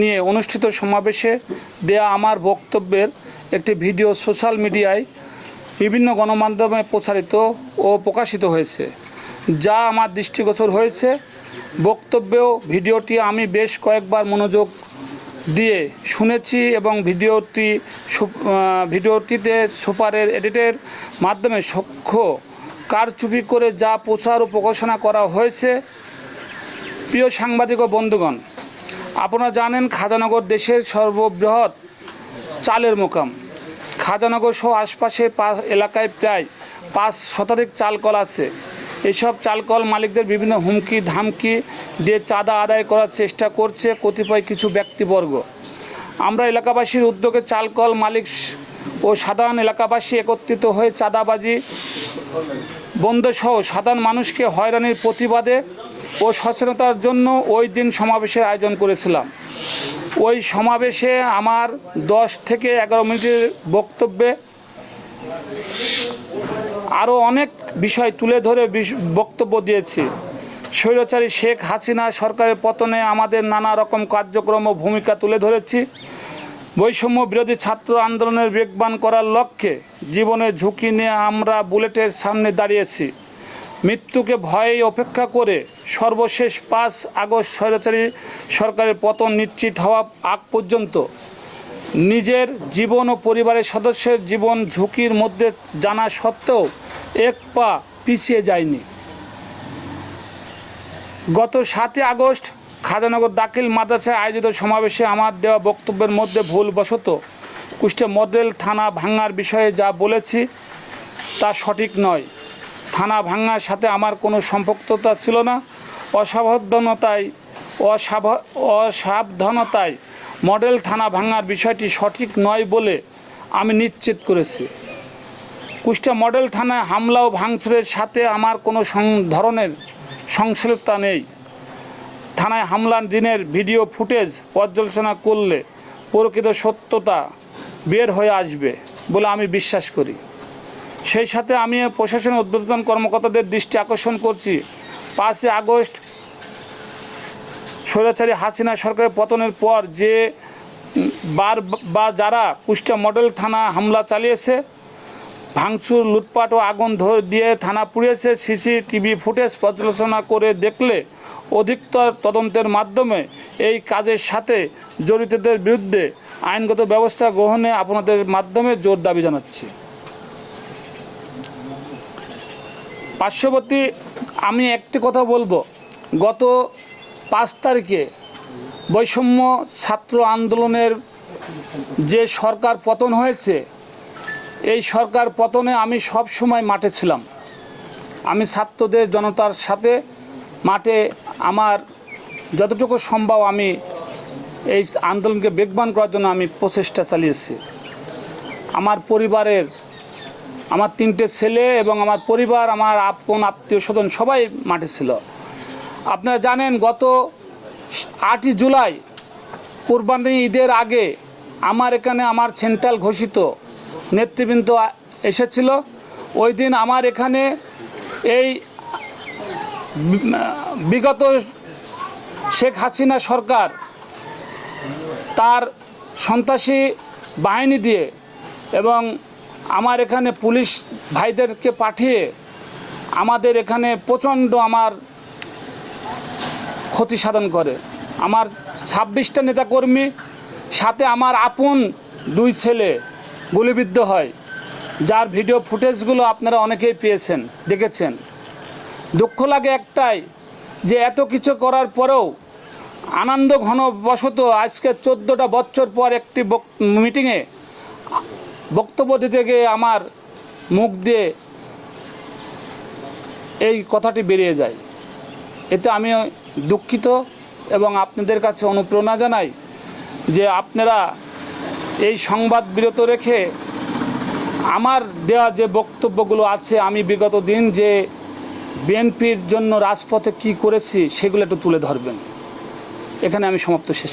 নিয়ে অনুষ্ঠিত সমাবেশে দেয়া আমার বক্তব্যের একটি ভিডিও সোশ্যাল মিডিয়ায় বিভিন্ন গণমাধ্যমে প্রচারিত ও প্রকাশিত হয়েছে, যা আমার দৃষ্টিগোচর হয়েছে। বক্তব্যেও ভিডিওটি আমি বেশ কয়েকবার মনোযোগ দিয়ে শুনেছি এবং ভিডিওটি ভিডিওটিতে সুপারের, এডিটের মাধ্যমে সক্ষ কারচুপি করে যা প্রচার ও প্রকাশনা করা হয়েছে। প্রিয় সাংবাদিক ও বন্ধুগণ আপনারা জানেন খাজানগর দেশের সর্ববৃহৎ চালের মোকাম। খাজানগর সহ আশপাশে পাঁচ এলাকায় প্রায় পাঁচ শতাধিক চালকল আছে। এসব চালকল মালিকদের বিভিন্ন হুমকি, ধামকি দিয়ে চাঁদা আদায় করার চেষ্টা করছে কতিপয় কিছু ব্যক্তিবর্গ। আমরা এলাকাবাসীর উদ্যোগে চালকল মালিক ও সাধারণ এলাকাবাসী একত্রিত হয়ে চাঁদাবাজি বন্ধসহ সাধারণ মানুষকে হয়রানির প্রতিবাদে ও সচেতনতার জন্য ওই দিন সমাবেশের আয়োজন করেছিলাম। ওই সমাবেশে আমার দশ থেকে এগারো মিনিটের বক্তব্যে আরও অনেক বিষয় তুলে ধরে বক্তব্য দিয়েছি। স্বৈরাচারী শেখ হাসিনা সরকারের পতনে আমাদের নানা রকম কার্যক্রম ও ভূমিকা তুলে ধরেছি। বৈষম্য বিরোধী ছাত্র আন্দোলনের বেগবান করার লক্ষ্যে জীবনের ঝুঁকি নিয়ে আমরা বুলেটের সামনে দাঁড়িয়েছি। মৃত্যুকে ভয়ে অপেক্ষা করে সর্বশেষ পাঁচ আগস্ট স্বৈরাচারী সরকারের পতন নিশ্চিত হওয়া আগ পর্যন্ত নিজের জীবন ও পরিবারের সদস্যের জীবন ঝুঁকির মধ্যে জানা সত্ত্বেও এক পা পিছিয়ে যায়নি। গত সাতই আগস্ট খাজানগর দাখিল মাদ্রাসায় আয়োজিত সমাবেশে আমার দেওয়া বক্তব্যের মধ্যে ভুলবশত কুষ্টিয়া মডেল থানা ভাঙার বিষয়ে যা বলেছি তা সঠিক নয়। থানা ভাঙার সাথে আমার কোনো সম্পৃক্ততা ছিল না। অসাবধানতায় অসাব- অসাবধানতায় মডেল থানা ভাঙার বিষয়টি সঠিক নয় বলে আমি নিশ্চিত করেছি। কুষ্টা মডেল থানায় হামলা ও ভাঙচুরের সাথে আমার কোনো ধরনের সংশ্লিষ্টতা নেই। থানায় হামলার দিনের ভিডিও ফুটেজ পর্যালোচনা করলে প্রকৃত সত্যতা বের হয়ে আসবে বলে আমি বিশ্বাস করি। সেই সাথে আমি প্রশাসন উদ্বোধন কর্মকর্তাদের দৃষ্টি আকর্ষণ করছি। পাঁচই আগস্ট স্বৈরাচারী হাসিনা সরকারের পতনের পর যে বার বা যারা কুষ্টা মডেল থানা হামলা চালিয়েছে, ভাঙচুর, লুটপাট ও আগুন দিয়ে থানা পুড়িয়েছে, সিসিটিভি ফুটেজ পর্যালোচনা করে দেখলে অধিকতর তদন্তের মাধ্যমে এই কাজের সাথে জড়িতদের বিরুদ্ধে আইনগত ব্যবস্থা গ্রহণে আপনাদের মাধ্যমে জোর দাবি জানাচ্ছি। পার্শ্ববর্তী, আমি একটি কথা বলব। গত পাঁচ তারিখে বৈষম্য ছাত্র আন্দোলনের যে সরকার পতন হয়েছে, এই সরকার পতনে আমি সব সময় মাঠে ছিলাম। আমি ছাত্রদের, জনতার সাথে মাঠে আমার যতটুকু সম্ভব আমি এই আন্দোলনকে বেগবান করার জন্য আমি প্রচেষ্টা চালিয়েছি। আমার পরিবারের আমার তিনটে ছেলে এবং আমার পরিবার, আমার আপন, আত্মীয় স্বজন সবাই মাঠে ছিল। আপনারা জানেন, গত আটই জুলাই, কোরবানি ঈদের আগে আমার এখানে আমার সেন্ট্রাল ঘোষিত নেতৃবৃন্দ এসেছিল। ওই দিন আমার এখানে এই বিগত শেখ হাসিনা সরকার তার সন্ত্রাসী বাহিনী দিয়ে এবং আমার এখানে পুলিশ ভাইদেরকে পাঠিয়ে আমাদের এখানে প্রচণ্ড আমার ক্ষতি সাধন করে। আমার ছাব্বিশটা নেতাকর্মী, সাথে আমার আপন দুই ছেলে গুলিবিদ্ধ হয়, যার ভিডিও ফুটেজগুলো আপনারা অনেকেই পেয়েছেন, দেখেছেন। দুঃখ লাগে একটাই যে এত কিছু করার পরেও আনন্দ ঘনবশত আজকে চোদ্দোটা বছর পর একটি মিটিংয়ে বক্তব্য দিতে গিয়ে আমার মুখ দিয়ে এই কথাটি বেরিয়ে যায়। এতে আমি দুঃখিত এবং আপনাদের কাছে অনুপ্রেরণা জানাই যে আপনারা এই সংবাদ বিরত রেখে আমার দেওয়া যে বক্তব্যগুলো আছে, আমি বিগত দিন যে বিএনপির জন্য রাজপথে কি করেছি, সেগুলো একটু তুলে ধরবেন। এখানে আমি সমাপ্ত শেষ